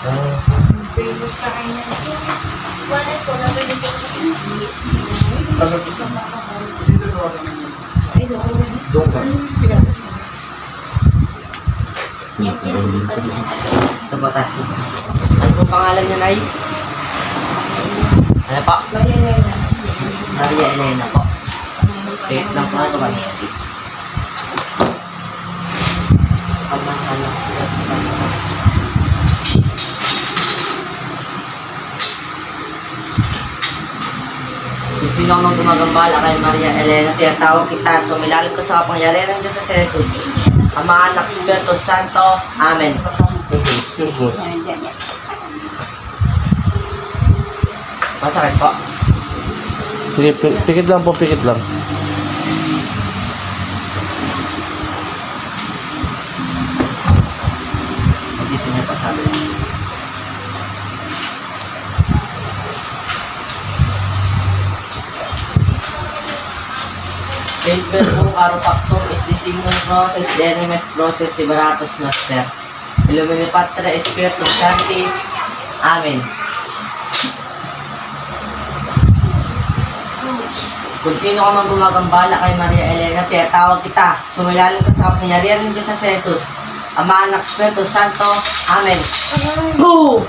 Famous kayo na. Wala ko, nabili siya sa Ay, doon. Ito po, tas. Ano po pangalan niya, Nay? Ano po? Maria Elena. Maria Elena po. Wait lang po ito kami. Pamahalang sila sa Kung sino ang gumagambala kay Maria Elena, tinatawag kita, sumilalim ko sa kapangyarihan ng Diyos sa Jesus. Ama, Anak, Espiritu Santo. Amen. Masakit po. Sige, pi- pikit lang po, pikit lang. Caro factum is the signum process de animes process liberatus noster. Illumini Patre Spiritus Sancti. Amen. Kung sino ka man gumagambala kay Maria Elena, tinatawag kita. Sumilalim ka sa kapangyarihan ng Diyos sa Jesus. Ama, Anak, Espiritu Santo. Amen. Boo!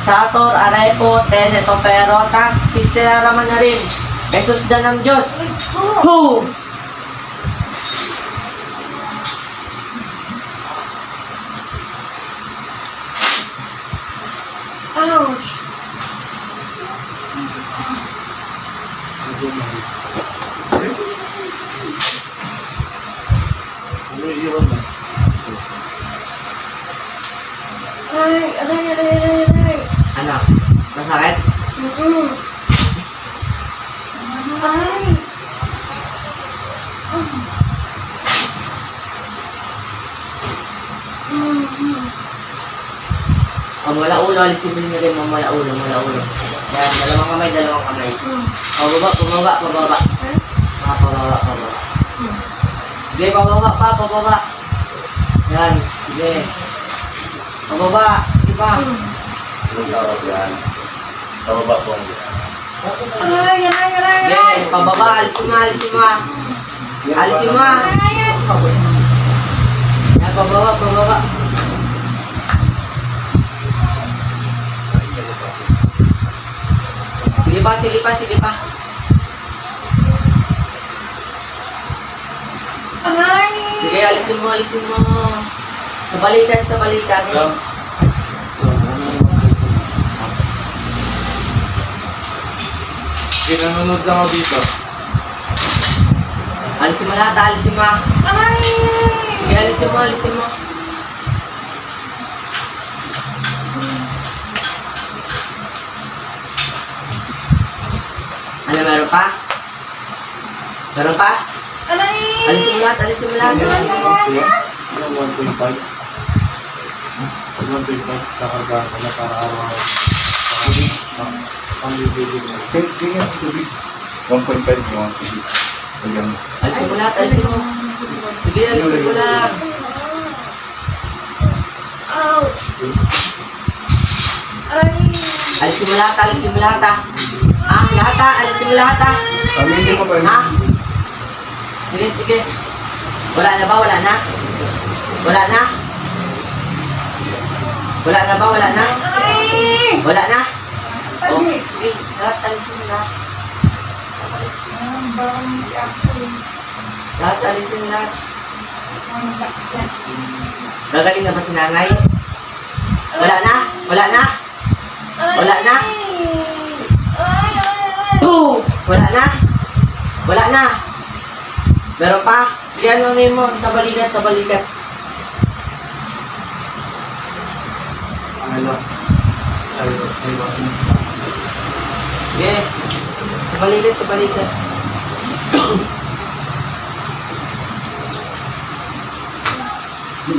Sator, Arepo, Teneto, Perotas, Pistellaraman na rin. Jesus dan ng Diyos. Boo! Ouch! Aray, aray, aray, aray, aray. Ano? Masakit? Mm-mm. Aray. Mm-mm. Mamula ulo, alisin mo rin rin mamula ulo, mamula ulo. Yan, dalawang kamay, dalawang kamay. Mm. Pababa, pababa, pababa. Eh? Ah, pababa, pababa. Mm. Sige, pababa pa, pababa. Yan, sige. Pababa, sige pa. Aray, aray, aray, aray. pababa, alisin mo, alisin mo. Alisin mo. Yan, pababa, pababa. Sige pa, sige pa, sige pa. Aray. Sige, alisin mo, alisin mo. Sa balikan, sa balikan. Pinanonood lang ako dito. Alisin mo lahat, alisin mo. Aray. Sige, alisin mo, alisin mo. Ano, meron pa? Meron pa? Aray. Alisin mo lahat, alisin mo lahat. Yung 1.5. 1.5 kakargahan ko na para araw-araw. Ang bibigyan mo. Tingnan ang tubig. 1.5 mo ang tubig. Ayan. Mo lahat, alisin mo. Sige. Ouch. Aray. Alisin mo lahat, alisin mo lahat ah. Ah, ah, mo lahat ah. Kami hindi mo pa Ha? Sige, sige. Wala na ba? Wala na? Wala na? Wala na ba? Wala na? Wala na? Oh, sige. Lahat, alisin mo lahat. Lahat, alisin mo. Gagaling na ba si nanay? Wala na? Wala na? Wala na? Boom! Wala na? Wala na? Meron pa? Sige, ano mo? Sa balikat, sa balikat. Ano? Sa'yo, sa'yo. Sige. Sa balikat, sa balikat.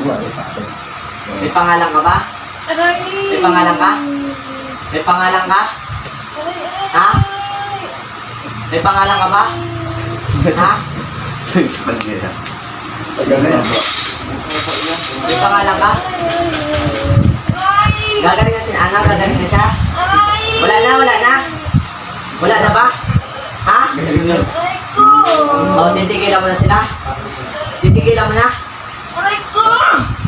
Wala sa akin. May pangalan ka ba? Aray. May pangalan ka? May pangalan ka? Ha? May pangalan ka ba? Ha? Ganun. May pangalan ka? Gagaling na si Ana, gagaling na siya. Wala na, wala na. Wala na ba? Ha? Aray ko! O, titigilan mo na sila. Titigilan mo na. Aray ko!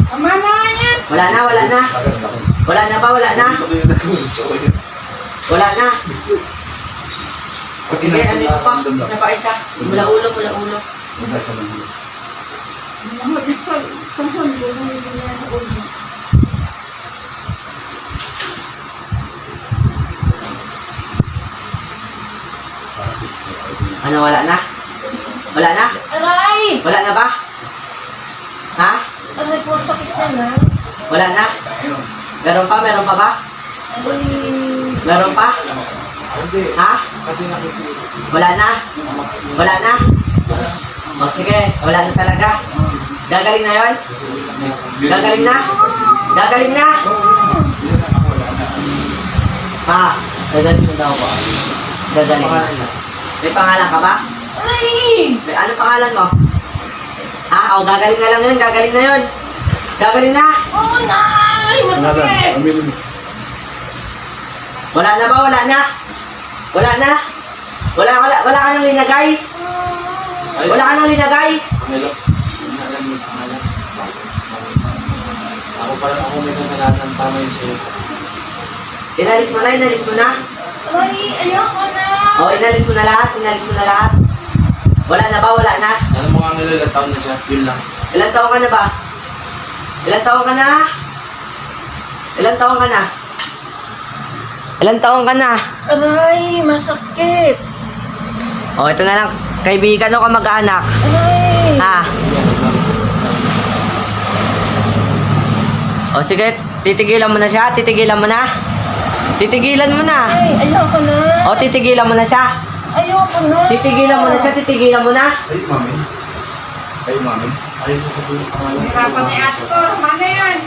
Tama na yan! Wala na, wala na. Wala na ba, wala na? Wala na. Sige, ano yung pa? Isa pa isa. Mula ulo, mula ulo. Ano, wala na? Wala na? Aray! Wala na ba? Ha? Aray ko, sakit na na. Wala na? Meron pa? Meron pa ba? Meron pa? Ha? Wala na? Wala na? O sige, wala na talaga. Gagaling na yon? Gagaling na? Gagaling na? Ha? Gagaling na daw po. Gagaling na. May pangalan ka ba? Aray! May ano pangalan mo? Ha? O gagaling na lang yun, gagaling na yun. Gagaling na? Oo na! Ay, masakit! Wala na ba? Wala na? Wala na? Wala, wala, wala ka nang linagay? Wala ka nang linagay? Ako parang ako may kasalanan tama yung sa'yo. Inalis mo na, inalis mo na. Aray, ayoko na! O, inalis mo na lahat, inalis mo na lahat. Wala na ba? Wala na? Alam mo nga nila ilang taon na siya, yun lang. Ilan taon ka na ba? Ilan taon ka na? Ilan taon ka na? Ilan taon ka na? Aray, masakit! O, ito na lang. Kaibigan o kamag-anak. Aray! Ha? O, sige. Titigilan mo na siya. Titigilan mo na. Titigilan mo na. Ay, ayoko na! O, titigilan mo na siya. Ayoko na! Titigilan mo na siya. Titigilan mo na. Ay, mami. Ay, mami. Ko sabihin yung pangalan. Hirapan ni ate ko, mana yan?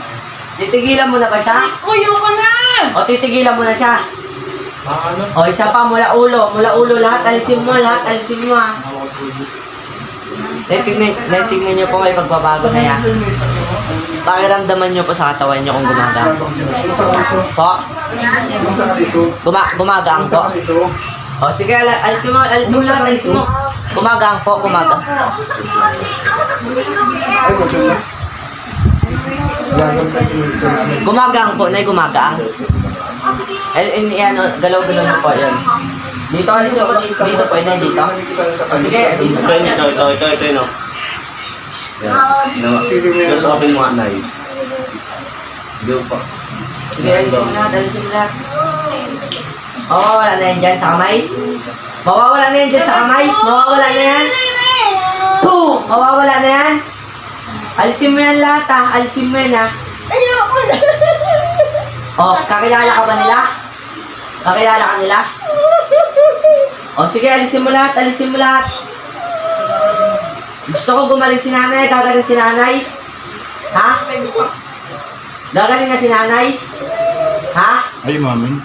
Titigilan mo na ba siya? Aray ko, ayoko na! O, titigilan mo na siya. Pangalan? O, isa pa mula ulo. Mula ulo. Lahat alisin mo. Lahat alisin mo ha. Hawak ko dito. Naitignan, naitignan niyo po may pagbabago na yan. Pakiramdaman niyo po sa katawan niyo kung ka dito. Po, ka. Guma, gumagang po. O sige, alisin mo, alisin mo lahat, alisin mo. Gumagang po, gumagang. Na. Gumagang po, nay gumagang. Eh, in, yan, galaw-galaw niyo po yun. Dito, alisin mo, dito, dito po, nay, dito. Sige, dito sa Ito, ito, ito, ito, ito, ito, Yan. No, Sige, may just open mo nga, Nay. Go pa. Sige, alisin mo lahat, alisin mo lahat. Mawawala na yan dyan sa kamay. Mawawala na yan dyan sa kamay. Mawawala na yan. Poo! Mawawala na yan. Alisin mo yan lahat ha. Alisin mo yan ha. Ayoko na! O, kakilala ka ba nila? Kakilala ka nila? O, sige, alisin mo lahat. Alisin mo lahat. Gusto ko gumaling si nanay. Gagaling si nanay. Ha? Gagaling na si nanay? Ha? Ay, mami.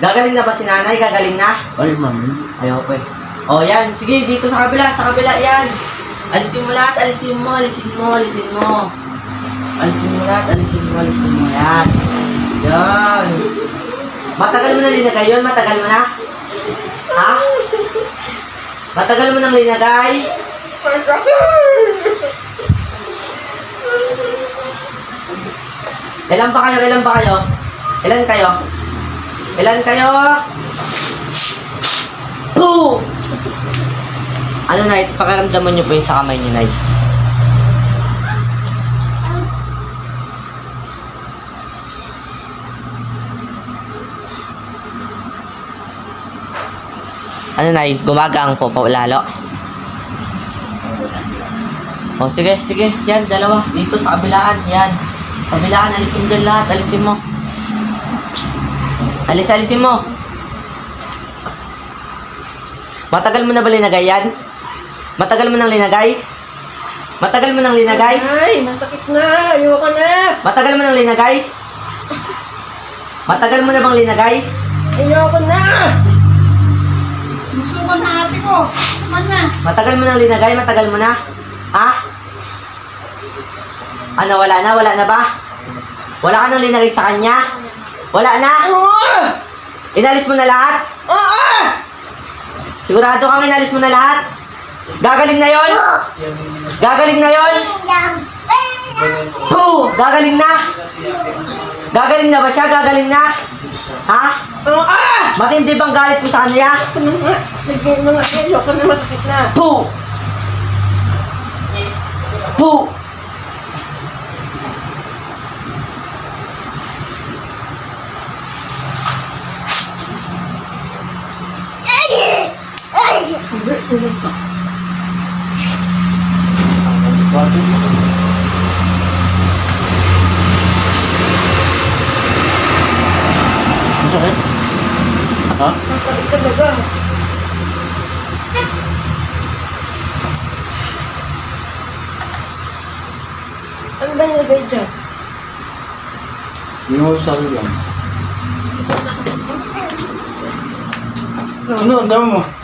Gagaling na ba si nanay? Gagaling na? Ay, mami. Ko eh. O yan, sige, dito sa kabila, sa kabila, yan. Alisin mo lahat, alisin mo, alisin mo, alisin mo. Alisin mo lahat, alisin mo, alisin mo, yan. Yan. Matagal mo na linagay yun, matagal mo na? Ha? Matagal mo nang linagay? Ilan pa kayo, ilan pa kayo? Ilan kayo? Ilan kayo? Poo! Ano, Nay? Pakiramdaman niyo po yung sa kamay niyo, Nay. Ano, Nay? Gumagang po po lalo. O, sige, sige. Yan, dalawa. Dito sa kabilaan. Yan. Kabilaan, alisin dyan lahat. Alisin mo. Alis, alisin mo. Matagal mo na ba linagay yan? Matagal mo nang linagay? Matagal mo nang linagay? Ay, masakit na! Ayoko na! Matagal mo nang linagay? Matagal mo na bang linagay? Ayoko na! Musukan na ate ko. Naman na. Matagal mo nang linagay? Matagal mo na? Ha? Ano, wala na? Wala na ba? Wala ka nang linagay sa kanya? Wala na? Inalis mo na lahat? Sigurado kang inalis mo na lahat? Gagaling na yon? Gagaling na yon? Poo! Gagaling na? Gagaling na ba siya? Gagaling na? Ha? Matindi bang galit mo sa kanya? Poo! Poo! Sulit to. Ang sakit? Ha? Masakit talaga. Ano ba nilagay dyan? Yung sabi lang. Ano? Ang dami mo?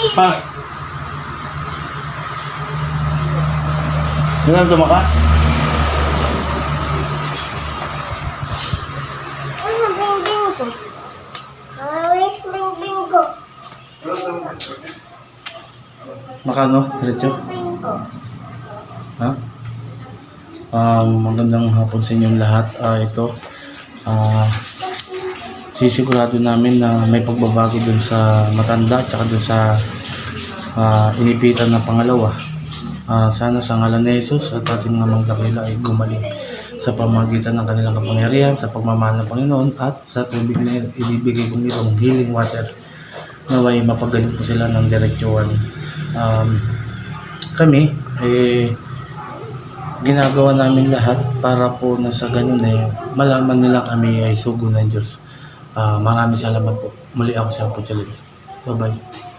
Ha? Nanamdama ka? Ano. Makano? Diretso? Ha? Um, magandang hapon sa inyong lahat. Ah, ito, ah, sisigurado namin na may pagbabago dun sa matanda at dun sa ah, inipitan na pangalawa. Ah, sana sa ngalan ni Jesus at ating namang dakila ay gumaling sa pamagitan ng kanilang kapangyarihan, sa pagmamahal ng Panginoon at sa tubig na ibibigay kong itong healing water naway mapagaling po sila ng diretsuan. Um, kami, eh, ginagawa namin lahat para po na sa ganun eh, malaman nila kami ay sugo ng Diyos. Ah, maraming salamat po. Muli ako sa Apo Bye-bye.